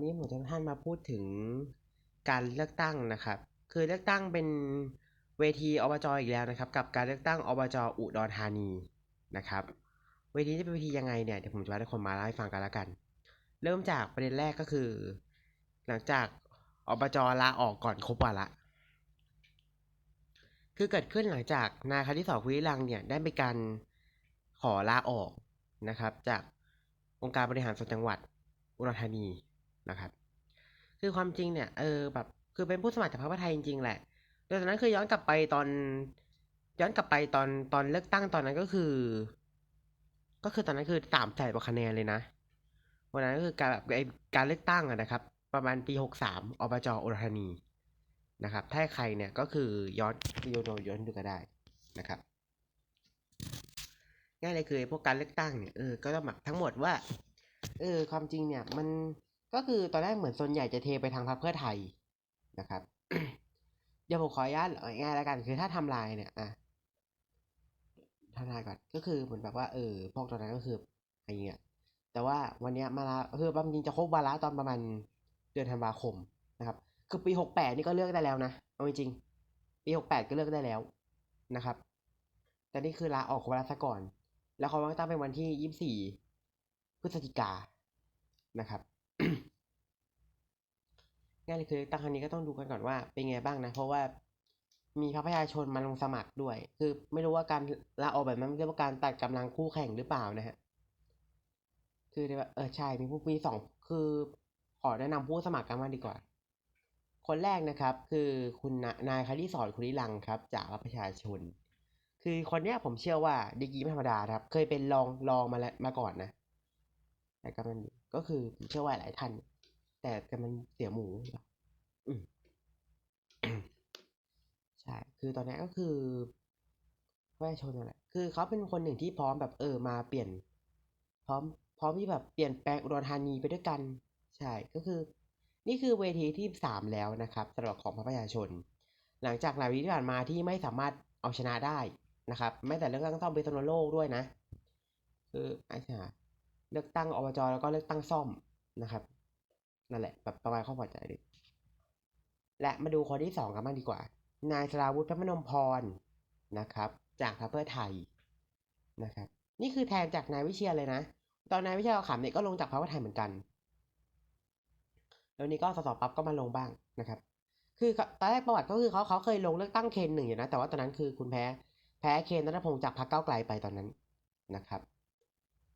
วันนี้ผมจะท่านมาพูดถึงการเลือกตั้งนะครับ คือเลือกตั้งเป็นเวทีอบจอีกแล้วนะครับ กับการเลือกตั้งอบจอุดรธานีนะครับ เวทีที่เป็นเวทียังไงเนี่ยเดี๋ยวผมจะให้ทุกคนมาเล่าให้ฟังกันล้วกัน เริ่มจากประเด็นแรกก็คือ หลังจากอบจลาออกก่อนครบวาระคือเกิดขึ้นหลังจากนายคณิสรคุริลังเนี่ยได้ไปการขอลาออกนะครับ จากองค์การบริหารส่วนจังหวัดอุดรธานี นะครับ คือความจริงเนี่ยเออแบบคือเป็นผู้สมัครจากพรรคเพื่อไทยจริงๆแหละโดยตอนนั้นคือย้อนกลับไปตอน ย้อนกลับไปตอนตอนเลือกตั้งตอนนั้นก็คือ ก็คือตอนนั้นคือสามแสนกว่าคะแนนเลยนะวันนั้นก็คือการแบบการเลือกตั้งอะนะครับ ประมาณปีหกสามอบจอุรธานีนะครับ ถ้าใครเนี่ยก็คือย้อนย้อนย้อนดูก็ได้นะครับง่ายเลยคือพวกการเลือกตั้งเนี่ยเออก็ต้องหมักทั้งหมดว่าเออความจริงเนี่ยมัน ก็คือตอนแรกเหมือนส่วนใหญ่จะเทไปทางพรรคเพื่อไทยนะครับเดี๋ยวผมขออนุญาตง่ายๆแล้วกัน คือถ้าทำลายเนี่ยอะทำลายก่อนก็คือเหมือนแบบว่าเออพวกตอนนั้นก็คืออะไรเงี้ยแต่ว่าวันเนี้ยมาละคือความจริงจะครบวาระตอนประมาณเดือนธันวาคมนะครับ คือปีหกแปดนี่ก็เลือกได้แล้วนะเอาจริงปีหกแปดก็เลือกได้แล้วนะครับ แต่นี่คือลาออกวาระซะก่อน แล้วเขาวางตั้งเป็นวันที่ยี่สิบสี่พฤศจิกานะครับ ง่เลยคือตั้งครั้งนี้ก็ต้องดูกันก่อนว่าเป็นไงบ้างนะ เพราะว่ามีพรรคประชาชนมาลงสมัครด้วย คือไม่รู้ว่าการลาออกแบบนั้นเรียกว่าการตัดกำลังคู่แข่งหรือเปล่านะฮะ คือเรียกว่าเออใช่มีผู้มีสองคือขอแนะนำผู้สมัครกันมาดีกว่า คนแรกนะครับ คือคุณนนายคณิสรคุริลังครับ จากพรรคประชาชน คือคนเนี้ยผมเชื่อว่าดีกีไม่ธรรมดาครับ เคยเป็นรองรองมาแล้วมาก่อนนะแต่ก็มันก็คือผมเชื่อว่าหลายท่าน แต่แต่มันเสียหมูอืมใช่ คือตอนนี้ก็คือประชาชนนั่นแหละ คือเขาเป็นคนหนึ่งที่พร้อมแบบเออมาเปลี่ยน พร้อม พร้อมที่แบบเปลี่ยนแปลงอุดรธานีไปด้วยกัน ใช่ ก็คือ นี่คือเวทีที่สามแล้วนะครับสำหรับของพรรคประชาชน หลังจากหลายวีที่ผ่านมาที่ไม่สามารถเอาชนะได้นะครับไม่แต่เรื่องตั้งซ่อมเป็นตนโลกด้วยนะ คือไอ้ห่าเลือกตั้งอบจแล้วก็เลือกตั้งซ่อมนะครับ นั่นแหละแบบประมาณข้อพอใจเลยและมาดูคนที่สองกันบ้างดีกว่า นายสราวุฒิพระมนมพรนะครับ จากพรรคเพื่อไทยนะครับ นี่คือแทนจากนายวิเชียรเลยนะ ตอนนายวิเชียรขำเนี่ยก็ลงจากพรรคเพื่อไทยเหมือนกัน แล้วนี้ก็สสปั๊บก็มาลงบ้างนะครับ คือตอนแรกประวัติก็คือเขาเขาเคยลงเลือกตั้งเคนหนึ่งอยู่นะ แต่ว่าตอนนั้นคือคุณแพ้ แพ้เคนนัทพงศ์จากพรรคก้าไกลไปตอนนั้นนะครับ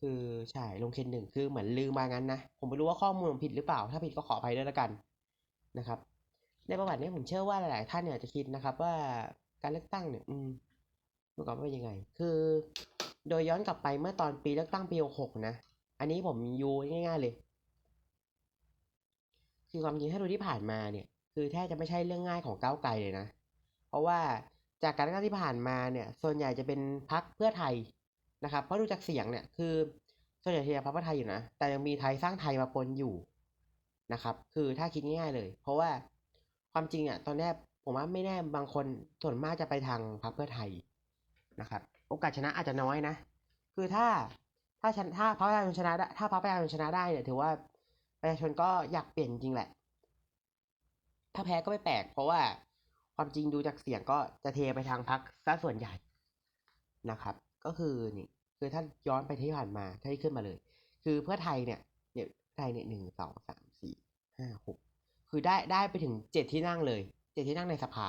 คือใช่ลงเคนหนึ่งคือเหมือนลืมมางั้นนะ ผมไม่รู้ว่าข้อมูลผมผิดหรือเปล่า ถ้าผิดก็ขออภัยด้วยล้วกันนะครับ ในประวัติเนี้ผมเชื่อว่าหลาย ๆ ท่านเนี่ยจะคิดนะครับว่าการเลือกตั้งเนี่ย อืมเมื่อก่อนเป็นยังไง คือ โดยย้อนกลับไปเมื่อตอนปีเลือกตั้งปีหกนะ อันนี้ผมยูง่าย ๆ เลย คือความจริงถ้าดูที่ผ่านมาเนี่ย คือแทบจะไม่ใช่เรื่องง่ายของก้าวไกลเลยนะ เพราะว่าจากการเลือกตั้งที่ผ่านมาเนี่ย ส่วนใหญ่จะเป็นพักเพื่อไทย นะครับ เพราะดูจากเสียงเนี่ยคือส่วนใหญ่จะพักเพื่อไทยอยู่นะ แต่ยังมีไทยสร้างไทยมาปนอยู่นะครับ คือถ้าคิดง่ายๆเลย เพราะว่าความจริงอะตอนแรกผมว่าไม่แน่บางคนส่วนมากจะไปทางพรรคเพื่อไทยนะครับ โอกาสชนะอาจจะน้อยนะ คือถ้าถ้าชนะถ้าพรรคประชาชนชนะได้ถ้าพรรคประชาชนชนะได้เนี่ยถือว่าประชาชนก็อยากเปลี่ยนจริงแหละ ถ้าแพ้ก็ไม่แปลก เพราะว่าความจริงดูจากเสียงก็จะเทไปทางพรรคซะส่วนใหญ่นะครับ ก็คือนี่คือถ้าย้อนไปที่ผ่านมาถ้าที่ขึ้นมาเลย คือเพื่อไทยเนี่ยเนี่ยไทยเนี่ยหนึ่งสองสามสี่ห้าหกคือได้ได้ไปถึงเจ็ดที่นั่งเลยเจ็ดที่นั่งในสภา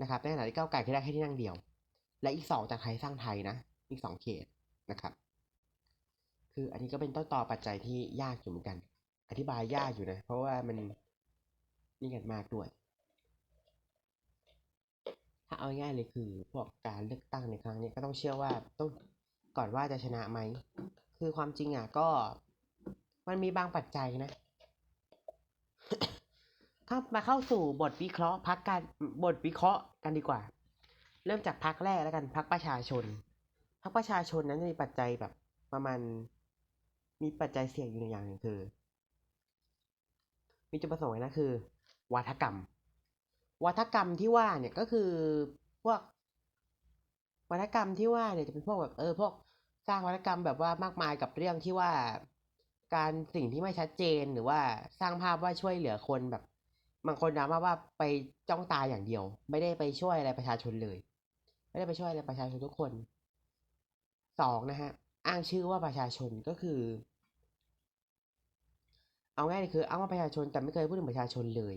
นะครับในขณะที่ก้าวไกลคือได้แค่ที่นั่งเดียว และอีกสองจากไทยสร้างไทยนะ อีกสองเขตนะครับ คืออันนี้ก็เป็นต้นต่อปัจจัยที่ยากอยู่เหมือนกัน อธิบายยากอยู่นะ เพราะว่ามันนี่กันมากด้วย ถ้าเอาง่ายเลยคือพวกการเลือกตั้งในครั้งนี้ก็ต้องเชื่อว่าต้องก่อนว่าจะชนะไหม คือความจริงอะก็มันมีบางปัจจัยนะเข้ามาเข้าสู่บทวิเคราะห์พักการบทวิเคราะห์กันดีกว่า เริ่มจากพักแรกแล้วกันพักประชาชนพักประชาชนนั้นจะมีปัจจัยแบบประมาณมีปัจจัยเสี่ยงอยู่หนึ่งอย่างหนึ่งคือ มีจุดประสงค์นะคือวัฒกรรม วัฒกรรมที่ว่าเนี่ยก็คือพวกวัฒกรรมที่ว่าเนี่ยจะเป็นพวกแบบเออพวกสร้างวัฒกรรมแบบว่ามากมายกับเรื่องที่ว่า การสิ่งที่ไม่ชัดเจนหรือว่าสร้างภาพว่าช่วยเหลือคนแบบบางคนดราม่าว่าไปจ้องตาอย่างเดียว ไม่ได้ไปช่วยอะไรประชาชนเลย ไม่ได้ไปช่วยอะไรประชาชนทุกคนสองนะฮะอ้างชื่อว่าประชาชนก็คือ เอาง่ายเลยคืออ้างว่าประชาชนแต่ไม่เคยพูดถึงประชาชนเลย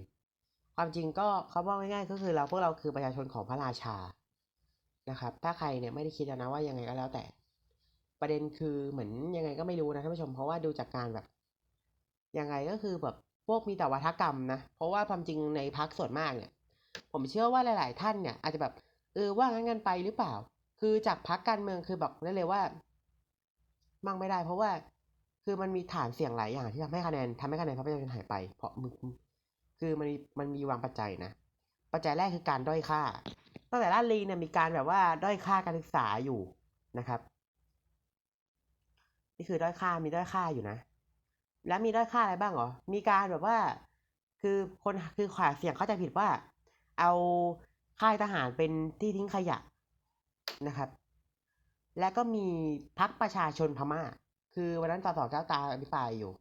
ความจริงก็เขาบอกง่ายๆก็คือเราพวกเราคือประชาชนของพระราชานะครับ ถ้าใครเนี่ยไม่ได้คิดนะว่ายังไงก็แล้วแต่ ประเด็นคือเหมือนยังไงก็ไม่รู้นะท่านผู้ชมเพราะว่าดูจากการแบบยังไงก็คือแบบพวกมีแต่วัฒกรรมนะ เพราะว่าความจริงในพักส่วนมากเนี่ย ผมเชื่อว่าหลาย ๆ ท่านเนี่ยอาจจะแบบเออว่างั้นกันไปหรือเปล่า คือจากพักการเมืองคือบอกได้เลยว่ามั่งไม่ได้ เพราะว่าคือมันมีฐานเสียงหลายอย่างที่ทำให้คะแนนทำให้คะแนนพรรคประชาชนหายไป เพราะมึง คือมันมีมันมีวางปัจจัยนะ ปัจจัยแรกคือการด้อยค่า ตั้งแต่ลาลีเนี่ยมีการแบบว่าด้อยค่าการศึกษาอยู่นะครับ นี่คือด้อยค่ามีด้อยค่าอยู่นะ แล้วมีด้อยค่าอะไรบ้างเหรอ มีการแบบว่า คือคนคือขวาเสียงเข้าใจผิดว่า เอาค่ายทหารเป็นที่ทิ้งขยะนะครับ และก็มีพักประชาชนพม่า คือวันนั้นสสเจ้าตาอภิปรายอยู่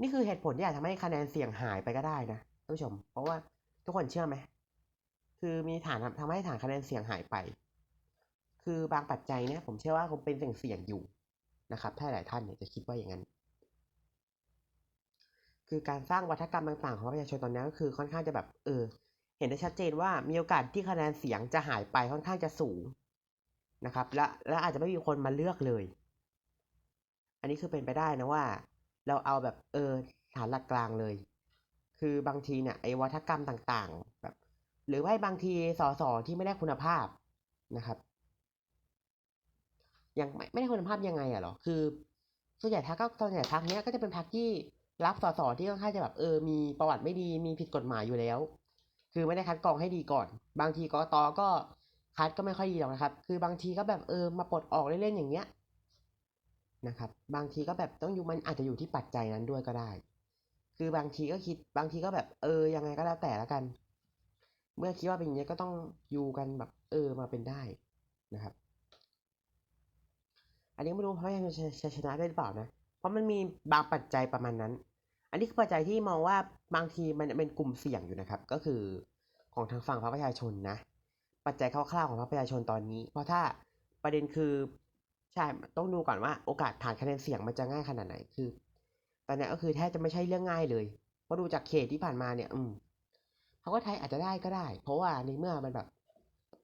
นี่คือเหตุผลที่อาจทำให้คะแนนเสียงหายไปก็ได้นะานผู้ชม เพราะว่าทุกคนเชื่อไหมคือมีฐานทำให้ฐานคะแนนเสียงหายไป คือบางปัจจัยเนี่ยผมเชื่อว่าคงเป็นเสี่ยงเสี่ยงอยู่นะครับ ถ้าหลายท่านเนี่ยจะคิดว่าอย่างนั้น คือการสร้างวัฒกรรมต่าง ๆ ของประชาชนตอนนี้ก็คือค่อนข้างจะแบบ เออ เห็นได้ชัดเจนว่ามีโอกาสที่คะแนนเสียงจะหายไปค่อนข้างจะสูงนะครับ และและอาจจะไม่มีคนมาเลือกเลย อันนี้คือเป็นไปได้นะว่า เราเอาแบบเออฐานหลักกลางเลย คือบางทีเนี่ยไอ้วัฒกรรมต่างๆแบบหรือว่าบางทีสอสอที่ไม่ได้คุณภาพนะครับยังไม่ไม่ได้คุณภาพยังไงอะหรอคือส่วนใหญ่พักก็ส่วนใหญ่พักเนี้ยก็จะเป็นพักที่รับสอสอที่ค่อนข้างจะแบบเออมีประวัติไม่ดีมีผิดกฎหมายอยู่แล้ว คือไม่ได้คัดกรองให้ดีก่อน บางทีกตก็คัดก็ไม่ค่อยดีหรอกนะครับ คือบางทีก็แบบเออมาปลดออกเล่นๆอย่างเงี้ยนะครับ บางทีก็แบบต้องอยู่มันอาจจะอยู่ที่ปัจจัยนั้นด้วยก็ได้ คือบางทีก็คิดบางทีก็แบบเออยังไงก็แล้วแต่ละกัน เมื่อคิดว่าเป็นอย่างนี้ก็ต้องอยู่กันแบบเออมาเป็นได้นะครับ อันนี้ไม่รู้เพราะยังจะชนะได้หรือเปล่านะ เพราะมันมีบางปัจจัยประมาณนั้น อันนี้คือปัจจัยที่มองว่าบางทีมันเป็นกลุ่มเสี่ยงอยู่นะครับ ก็คือของทางฝั่งพรรคประชาชนนะ ปัจจัยคร่าวๆของพรรคประชาชนตอนนี้ เพราะถ้าประเด็นคือใช่ต้องดูก่อนว่าโอกาสฐานคะแนนเสียงมันจะง่ายขนาดไหน คือ ตอนนี้ก็คือแทบจะไม่ใช่เรื่องง่ายเลยเพราะดูจากเขตที่ผ่านมาเนี่ย อืมเขาก็ไทยอาจจะได้ก็ได้ เพราะว่าในเมื่อมันแบบ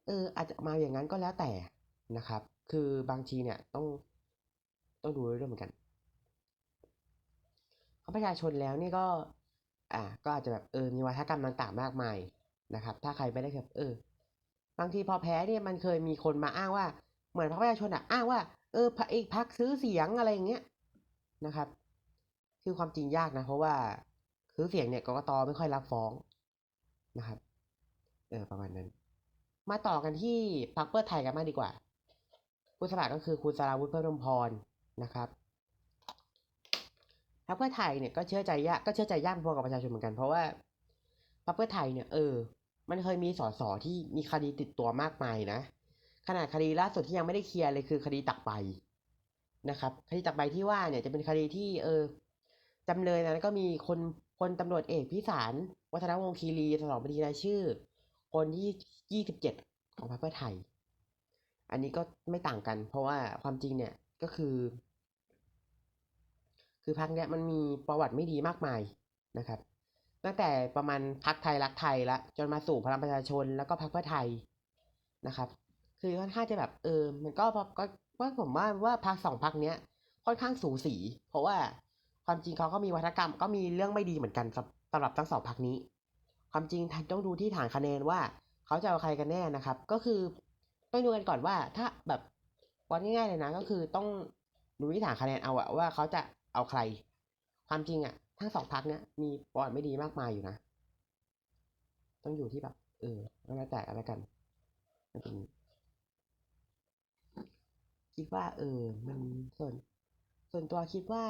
เออ อาจจะมาอย่างนั้นก็แล้วแต่นะครับ คือบางทีเนี่ยต้อง ต้องดูเรื่องเหมือนกันเขาประชาชนแล้วนี่ก็ อ่า ก็อาจจะแบบเออมีวัฒกรรมต่างๆมากมายนะครับ ถ้าใครไม่ได้แบบเออ บางทีพอแพ้เนี่ยมันเคยมีคนมาอ้างว่า เหมือนพรรคประชาชนอะอ้างว่าเอออีกพักซื้อเสียงอะไรอย่างเงี้ยนะครับ คือความจริงยากนะ เพราะว่าซื้อเสียงเนี่ยกกตไม่ค่อยรับฟ้องนะครับ เออประมาณนั้น มาต่อกันที่พรรคเพื่อไทยกันมากดีกว่า ผู้สมัครก็คือคุณสราวุฒิเพิ่มพรนะครับพรรคเพื่อไทยเนี่ยก็เชื่อใจยากก็เชื่อใจยากพอกับประชาชนเหมือนกัน เพราะว่าพรรคเพื่อไทยเนี่ยเออ มันเคยมีสสที่มีคดีติดตัวมากมายนะ ขนาดคดีล่าสุดที่ยังไม่ได้เคลียร์เลยคือคดีตักใบนะครับ คดีตักใบที่ว่าเนี่ยจะเป็นคดีที่เออ จำเลยนั้นก็มีคนคนตำรวจเอกพิสารวัฒนวงศ์คีรีสสบัญชีรายชื่อ คนที่ยี่สิบเจ็ดของพรรคเพื่อไทย อันนี้ก็ไม่ต่างกัน เพราะว่าความจริงเนี่ยก็คือ คือพักเนี้ยมันมีประวัติไม่ดีมากมายนะครับ ตั้งแต่ประมาณพักไทยรักไทยละจนมาสู่พลังประชาชนแล้วก็พักเพื่อไทยนะครับ คือค่อนข้างจะแบบเออมันก็ก็ว่าผมว่าว่าพักสองพักเนี้ยค่อนข้างสูสี เพราะว่า ความจริงเขาก็มีวัฒกรรมก็มีเรื่องไม่ดีเหมือนกันสำหรับทั้งสองพักนี้ ความจริงต้องดูที่ฐานคะแนนว่า เขาจะเอาใครกันแน่นะครับ ก็คือต้องดูกันก่อนว่าถ้าแบบวัดง่ายๆเลยนะก็คือต้องดูที่ฐานคะแนนเอาอะว่าเขาจะเอาใคร ความจริงอะทั้งสองพักเนี้ยมีประวัติไม่ดีมากมายอยู่นะ ต้องอยู่ที่แบบเออแล้วแต่อะไรกันมันเป็นคิดว่า เออ มันส่วน ส่วนตัวคิดว่า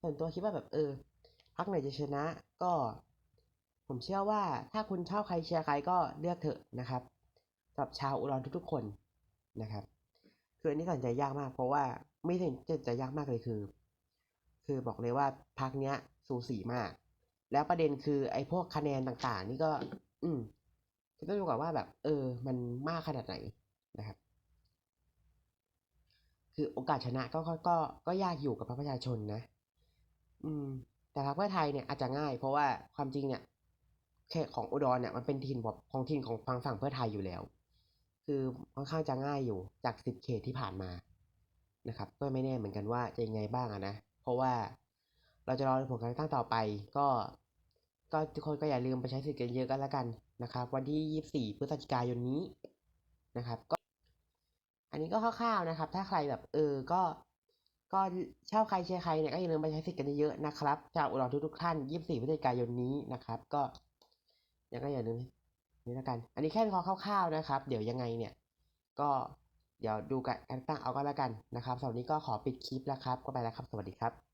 ส่วนตัวคิดว่าแบบเออพักไหนจะชนะก็ ผมเชื่อว่าถ้าคุณชอบใครเชียร์ใครก็เลือกเถอะนะครับสำหรับชาวอุดรทุกๆคนนะครับ คืออันนี้ตัดใจยากมาก เพราะว่าไม่ถึงจะจยากมากเลยคือ คือบอกเลยว่าพักเนี้ยสูสีมาก แล้วประเด็นคือไอ้พวกคะแนนต่างๆ นี่ก็ อืมจะต้องดูก่อนว่าแบบ เออ มันมากขนาดไหนนะครับ คือโอกาสชนะก็ก็ก็ก็ยากอยู่กับพรรคประชาชนนะ อืม แต่พรรคเพื่อไทยเนี่ยอาจจะง่าย เพราะว่าความจริงเนี่ยเขตของอุดรเนี่ยมันเป็นถิ่นของถิ่นของฝั่งฝั่งเพื่อไทยอยู่แล้ว คือค่อนข้างจะง่ายอยู่จากสิบเขตที่ผ่านมานะครับ ก็ไม่แน่เหมือนกันว่าจะยังไงบ้างอะนะ เพราะว่าเราจะรอผลการเลือกตั้งต่อไป ก็ก็ทุกคนก็อย่าลืมไปใช้สิทธิ์กันเยอะกันแล้วกันนะครับ วันที่ยี่สี่พฤศจิกายนนี้นะครับ ก็ อันนี้ก็คร่าวๆนะครับ ถ้าใครแบบเออก็ ก็เช่าใครเชียร์ใครเนี่ยก็อย่าลืมไปใช้สิทธิ์กันเยอะๆนะครับจาวอุดรทุกๆท่าน 24พฤศจิกายนนี้นะครับ ก็ยังก็อย่าลืมนี่แล้วกัน อันนี้แค่เป็นข้อคร่าวๆนะครับ เดี๋ยวยังไงเนี่ย ก็เดี๋ยวดูการตั้งเอาก็แล้วกันนะครับสำหรับวันนี้ก็ขอปิดคลิปแล้วครับ ก็ไปแล้วครับ สวัสดีครับ